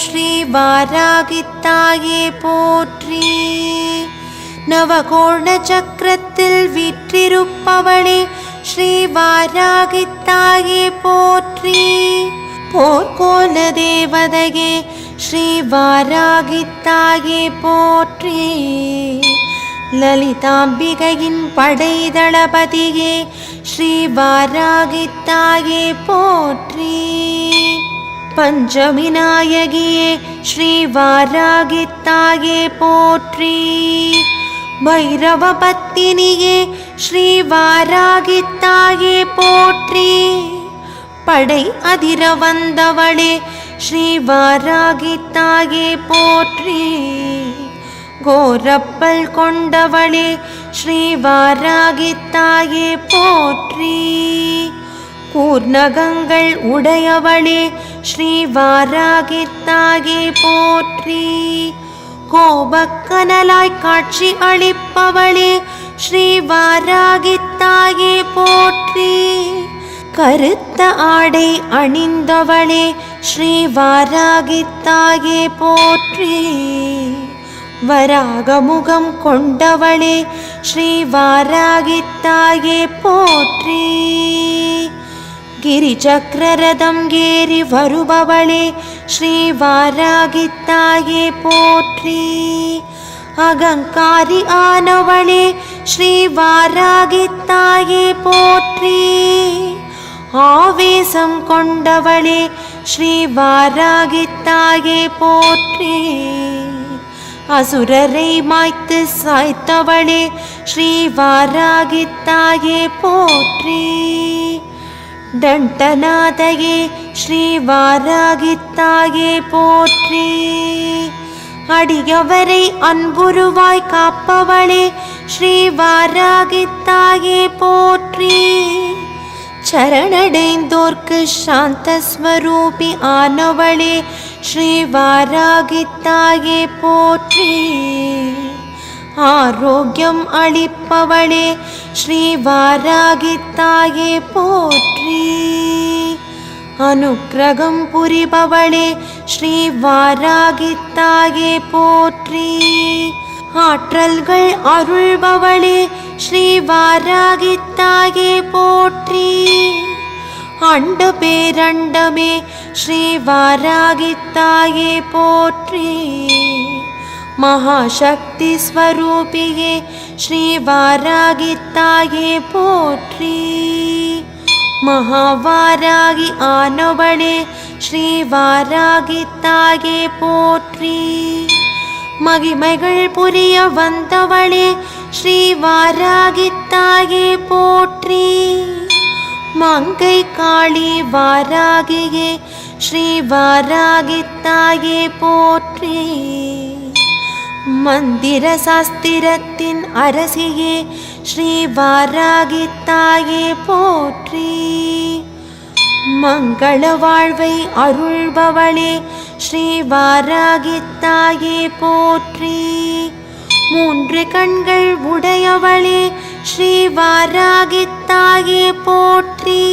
ஸ்ரீ வாராகித்தாயே போற்றி நவகோண சக்கரத்தில் விற்றிருப்பவளே ஸ்ரீ வாராகித்தாயே போற்றி போர்க்கோல தேவதையே ஸ்ரீ வாராகித்தாயே போற்றி லலிதாம்பிகையின் படை தளபதியே ஸ்ரீ வாராகித்தாயே போற்றி பஞ்சமி நாயகியே ஸ்ரீ வாராகித்தாயே போற்றி. பைரவ பத்தினியே ஸ்ரீ வாராகித்தாயே போற்றி. படை அதிர வந்தவளே ஸ்ரீ வாராகித்தாயே போற்றி. கோரப்பல் கொண்டவளே ஸ்ரீ வாராகித்தாயே போற்றி. கூர்ணகங்கள் உடையவளே ஸ்ரீ வாராகித்தாயே போற்றி. கோபக்கனலாய் காட்சி அளிப்பவளே ஸ்ரீ வாராகித்தாயே போற்றி. கருத்த ஆடை அணிந்தவளே ஸ்ரீ வாராகித்தாயே போற்றி. வராகமுகம் கொண்டவளே ஸ்ரீ வாராகித்தாயே போற்றி. கிரிச்சக்கரரதம் ஏறி வருபவளே ஸ்ரீ வாராகித்தாயே போற்றி அகங்காரி ஆனவளே ஸ்ரீ வாராகித்தாயே போற்றி ஆவேசம் கொண்டவளே ஸ்ரீ வாராகித்தாயே போற்றி அசுரரை மாய்த்து சாய்த்தவளே ஸ்ரீ வாராகித்தாயே போற்றி தண்டநாதையே ஸ்ரீவாராகித்தாயே போற்றி அடியவரை அன்புருவாய் காப்பவளே ஸ்ரீவாராகித்தாயே போற்றி சரணடைந்தோர்க்கு சாந்தஸ்வரூபி ஆனவளே ஸ்ரீவாராகித்தாயே போற்றி ஆரோக்கியம் அளிப்பவளே ஸ்ரீவாராகித்தாயே போற்றி போற்றி அனுக்கிரகம் புரிபவளே ஸ்ரீ வாராகித்தாயே போற்றி ஆற்றல்கள் அருள்பவளே ஸ்ரீ வாராகித்தாயே போற்றி அண்ட பேரண்டமே ஸ்ரீ வாராகித்தாயே போற்றி மகாசக்தி ஸ்வரூபியே ஸ்ரீ வாராகித்தாயே போற்றி மகாவாராகி ஆனவளே ஸ்ரீ வாராகித்தாயே போற்றி மகிமைகள் புரிய வந்தவளே ஸ்ரீ வாராகித்தாயே போற்றி மங்கை காளி வாராகியே ஸ்ரீ வாராகித்தாயே போற்றி மந்திர சாஸ்திரத்தின் அரசியே ஸ்ரீ வாராகித்தாயே போற்றி. மங்கள வாழ்வை அருள்பவளே ஸ்ரீ வாராகித்தாயே போற்றி. மூன்று கண்கள் உடையவளே ஸ்ரீ வாராகித்தாயே போற்றி.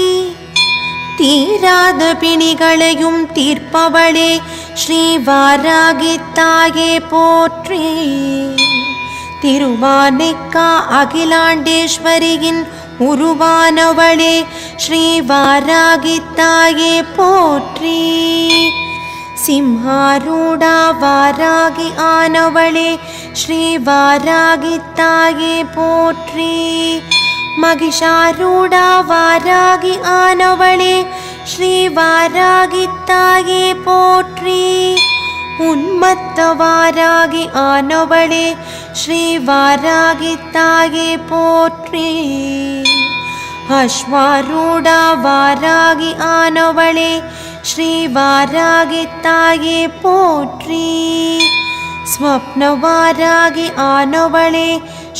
தீராத பிணிகளையும் தீர்ப்பவளே ஸ்ரீ வாராகித்தாயே போற்றி. திருவானைக்கா அகிலாண்டேஸ்வரியின் உருவானவளே ஸ்ரீ வாராகித்தாயே போற்றி. சிம்ஹாரூடா வாராகி ஆனவளே ஸ்ரீ வாராகித்தாயே போற்றி. மகிஷாரூடா வாராகி ஆனவளே ஸ்ரீ வாராகித்தாயே போற்றி. உன்மத்தவாராகி ஆனவளே ஸ்ரீ வாராகித்தாயே போற்றி அஸ்வாரூடா வாராகி ஆனவளே ஸ்ரீ வாராகித்தாயே போற்றி ஸ்வப்னவாராகி ஆனவளே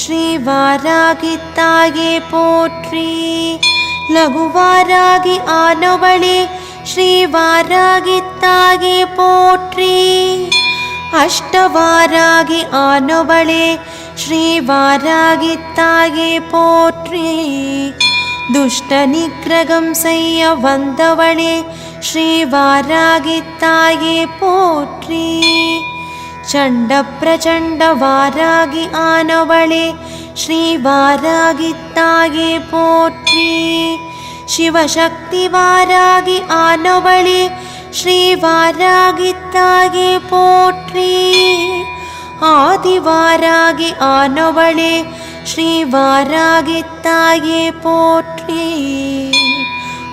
ஸ்ரீ வாராகித்தாயே போற்றி லகுவாராகி ஆனவளே ஸ்ரீ வாராகித்தாயே போற்றி அஷ்டவாராகி ஆனவளே ஸ்ரீ வாராகித்தாயே போற்றி துஷ்ட நிக்கிரகம் செய்ய வந்தவளே ஸ்ரீ வாராகித்தாயே போற்றி சண்ட பிரச்சண்ட வாராகி ஆனவளே ஸ்ரீ வாராகித்தாயே போற்றி சிவசக்தி வாராகி ஸ்ரீ வாராகித்தாயே போற்றி ஆதிவாராகி ஆனவளே ஸ்ரீ வாராகித்தாயே போற்றி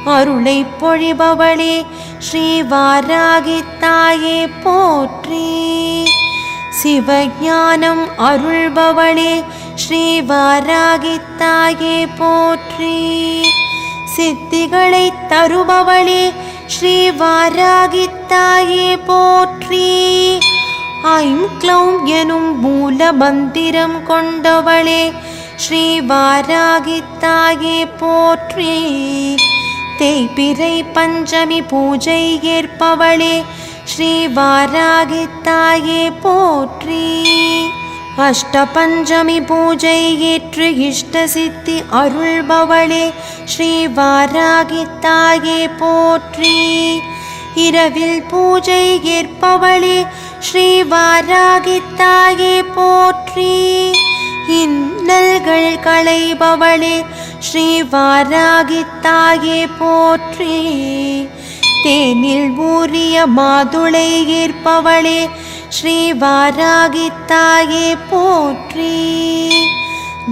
அருளை பொழிபவளே ஸ்ரீ வாராகித்தாயே போற்றி சிவஞானம் அருள்பவளே ஸ்ரீ வாராகித்தாயே போற்றி சித்திகளை தருபவளே ஸ்ரீ வாராகித்தாயே போற்றி ஐம் க்ளௌம் எனும் மூல மந்திரம் கொண்டவளே ஸ்ரீ வாராகித்தாயே போற்றி தேய்பிறை பஞ்சமி பூஜை ஏற்பவளே ஸ்ரீ வாராகித்தாயே போற்றி அஷ்டபஞ்சமி பூஜை ஏற்று இஷ்ட சித்தி அருள்பவளே ஸ்ரீ வாராகி தாயே போற்றி. இரவில் பூஜை ஏற்பவளே ஸ்ரீ வாராகி தாயே போற்றி. இன்னல்கள் களைபவளே ஸ்ரீ வாராகி தாயே போற்றி. தேனில் ஊறிய மாதுளை ஏற்பவளே ஸ்ரீ வாராகித்தாயே போற்றி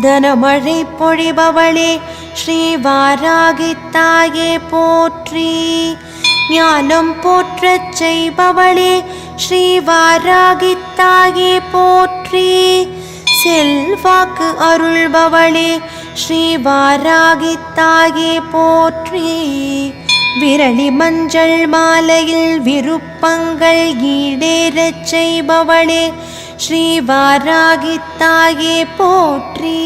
தனமழை பொழிபவளே ஸ்ரீ வாராகித்தாயே போற்றி ஞானம் போற்றச் செய்பவளே ஸ்ரீ வாராகித்தாயே போற்றி செல்வாக்கு அருள்பவளே ஸ்ரீ வாராகித்தாயே போற்றி விரலி மஞ்சள் மாலையில் விருப்பங்கள் ஈடேறச் செய்பவளே ஸ்ரீவாராகித்தாயே போற்றி.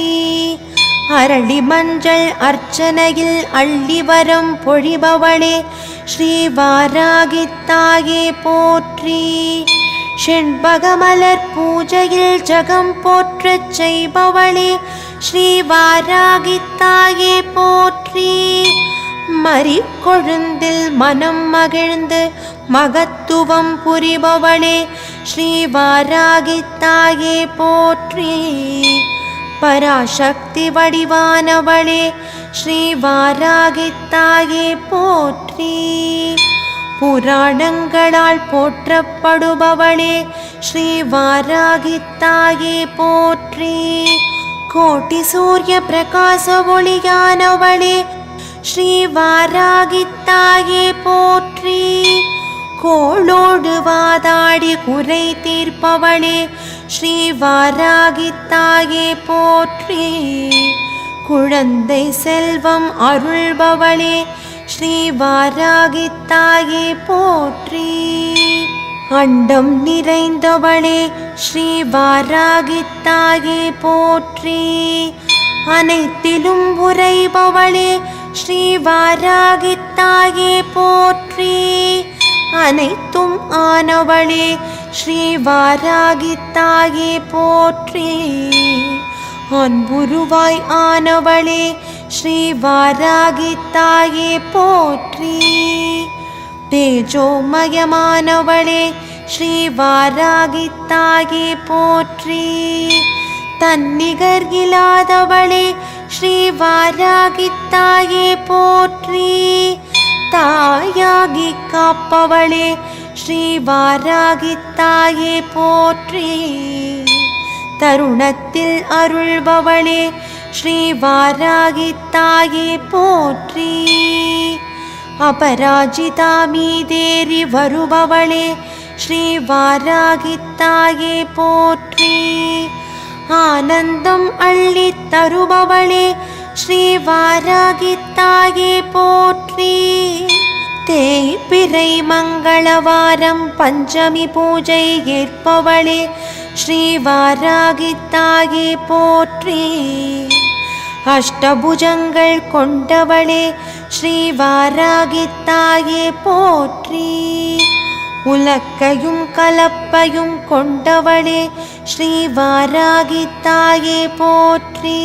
அரளி மஞ்சள் அர்ச்சனையில் அள்ளி வரம் பொழிபவளே ஸ்ரீவாராகித்தாயே போற்றி. செண்பகமலர் பூஜையில் ஜகம் போற்றச் செய்பவளே ஸ்ரீவாராகித்தாயே போற்றி. மறி கொழுந்தில் மனம் மகிழ்ந்து மகத்துவம் புரிபவளே ஸ்ரீ வாராகித்தாயே போற்றி. பராசக்தி வடிவானவளே ஸ்ரீ வாராகித்தாயே போற்றி. புராணங்களால் போற்றப்படுபவளே ஸ்ரீ வாராகித்தாயே போற்றி. கோட்டி சூரிய பிரகாச ஒளியானவளே ஸ்ரீ வாராகித்தாயே போற்றி. கோளோடு வாதாடி குறை தீர்ப்பவளே ஸ்ரீ வாராகித்தாயே போற்றி. குழந்தை செல்வம் அருள்பவளே ஸ்ரீ வாராகித்தாயே போற்றி. அண்டம் நிறைந்தவளே ஸ்ரீ வாராகித்தாயே போற்றி. அனைத்திலும் உரைபவளே ஸ்ரீ வாராகித்தாயே போற்றி. அனைத்தும் ஆனவளே ஸ்ரீ வாராகித்தாயே போற்றி. அன்புருவாய் ஆனவளே ஸ்ரீ வாராகித்தாயே போற்றி. தேஜோமயமானவளே ஸ்ரீ வாராகித்தாயே போற்றி. தன்னிகர் இல்லாதவளே ஸ்ரீ வாராகித்தாயே போற்றி. தாயாகி காப்பவளே ஸ்ரீ வாராகித்தாயே போற்றி. தருணத்தில் அருள்பவளே ஸ்ரீ வாராகித்தாயே போற்றி. அபராஜிதா மீதேறி வருபவளே ஸ்ரீ வாராகித்தாயே போற்றி. ஆனந்தம் அள்ளி தருபவளே ஸ்ரீ வாராகித்தாயே போற்றி. தேய்பிறை மங்களவாரம் பஞ்சமி பூஜை ஏற்பவளே ஸ்ரீ வாராகித்தாயே போற்றி. அஷ்டபுஜங்கள் கொண்டவளே ஸ்ரீ வாராகித்தாயே போற்றி. உலக்கையும் கலப்பையும் கொண்டவளே ஸ்ரீ வாராகித்தாயே போற்றி.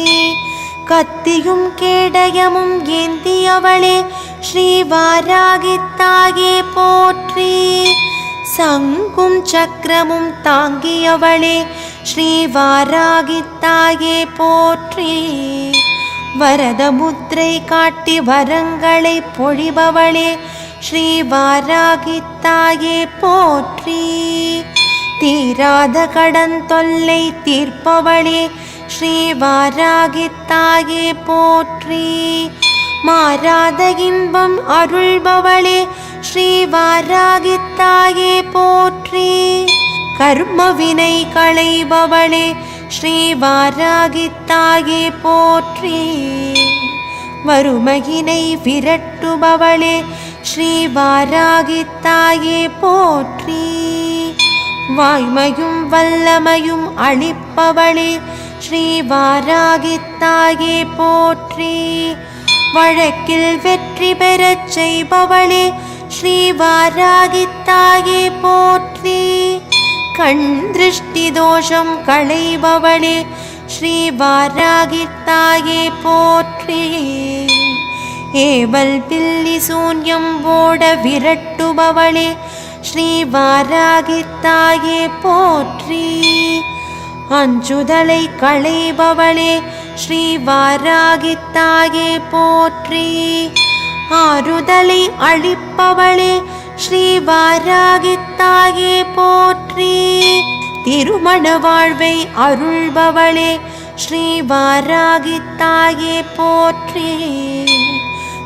கத்தியும் கேடயமும் ஏந்தியவளே ஸ்ரீ வாராகித்தாயே போற்றி. சங்கும் சக்கரமும் தாங்கியவளே ஸ்ரீ வாராகித்தாயே போற்றி. வரத முத்திரை காட்டி வரங்களை பொழிபவளே ஸ்ரீ வாராகித்தாயே போற்றி. தீராத கடன் தொல்லை தீர்ப்பவளே ஸ்ரீ வாராகித்தாயே போற்றி. மாறாத இன்பம் அருள்பவளே ஸ்ரீ வாராகித்தாயே போற்றி. கர்ம வினை களைபவளே ஸ்ரீ வாராகித்தாயே போற்றி. வறுமையினை விரட்டுபவளே ஸ்ரீ வாராகித்தாயே போற்றி. வாய்மையும் வல்லமையும் அளிப்பவளே ஸ்ரீ வாராகித்தாயே போற்றி. வழக்கில் வெற்றி பெறச் செய்பவளே ஸ்ரீ வாராகித்தாயே போற்றி. கண் திருஷ்டி தோஷம் களைபவளே ஸ்ரீ வாராகித்தாயே போற்றி. ஏவல் பில்லி சூன்யம் ஓட விரட்டுபவளே ஸ்ரீ வாராகித்தாயே போற்றி அஞ்சுதலை களைபவளே ஸ்ரீ வாராகித்தாயே போற்றி ஆறுதலை அழிப்பவளே ஸ்ரீ வாராகித்தாயே போற்றி திருமண வாழ்வை அருள்பவளே ஸ்ரீ வாராகித்தாயே போற்றி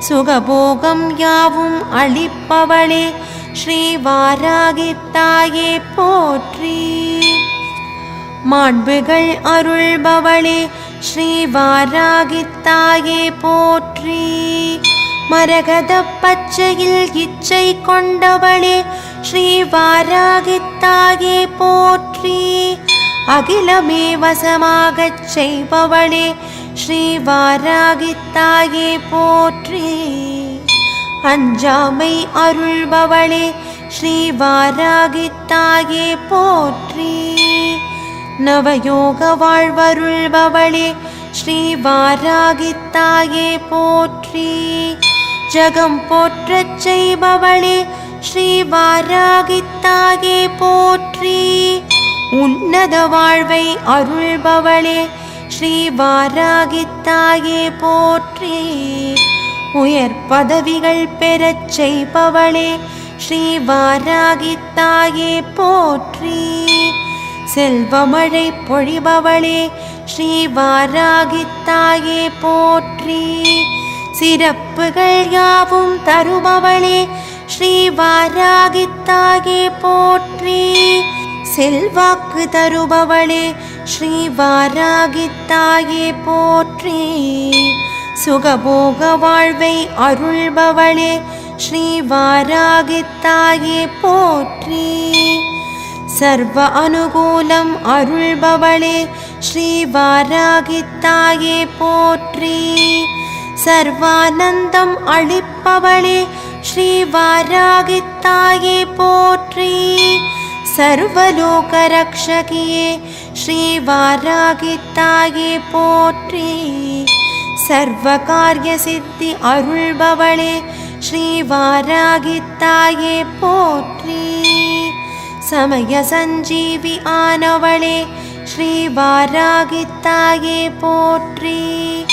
சுகபோகம் யாவும் அளிப்பவளே ஸ்ரீ வாராகித்தாயே போற்றி மாண்புகள் அருள்பவளே ஸ்ரீ வாராகித்தாயே போற்றி மரகத பச்சையில் இச்சை கொண்டவளே ஸ்ரீ வாராகித்தாயே போற்றி அகிலமே வசமாகச் செய்பவளே ஸ்ரீ வாராகித்தாயே போற்றி. அஞ்சாமை அருள்பவளே ஸ்ரீ வாராகித்தாயே போற்றி. நவயோக வாழ்வருள்பவளே ஸ்ரீ வாராகித்தாயே போற்றி. ஜகம் போற்றச் செய்பவளே ஸ்ரீ வாராகித்தாயே போற்றி. உன்னத வாழ்வை அருள்பவளே ஸ்ரீ வாராகித்தாயே போற்றி. உயர் பதவிகள் பெறச் செய்பவளே ஸ்ரீ வாராகித்தாயே போற்றி. செல்வமழை பொழிபவளே ஸ்ரீ வாராகித்தாயே போற்றி. சிறப்புகள் யாவும் தருபவளே ஸ்ரீ வாராகித்தாயே போற்றி. செல்வாக்கு தருபவளே ஸ்ரீ வாராகித்தாயே போற்றி. சுகபோக வாழ்வை அருள்பவளே ஸ்ரீ வாராகித்தாயே போற்றி. சர்வ அனுகூலம் அருள்பவளே ஸ்ரீ வாராகித்தாயே போற்றி. சர்வானந்தம் அளிப்பவளே ஸ்ரீ வாராகித்தாயே போற்றி. சர்வலோகரக்ஷகியே ஸ்ரீ வாராகித்தாயே போற்றி. சர்வ காரிய சித்தி அருள்பவளே ஸ்ரீ வாராகித்தாயே போற்றி. சமய சஞ்சீவி ஆனவளே ஸ்ரீ வாராகித்தாயே போற்றி.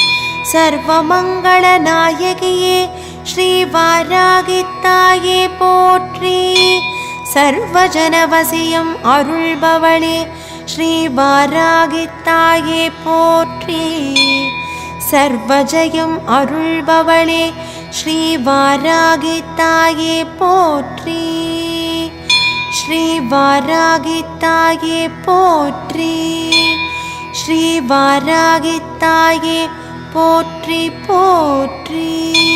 சர்வமங்கள நாயகியே ஸ்ரீ வாராகித்தாயே போற்றி. சர்வஜனவசியம் அருள்பவளே ஸ்ரீ வாராகித்தாயே போற்றி. சர்வஜயம் அருள்பவளே ஸ்ரீ வாராகித்தாயே போற்றி. ஸ்ரீ வாராகித்தாயே போற்றி. ஸ்ரீ வாராகித்தாயே போற்றி போற்றி.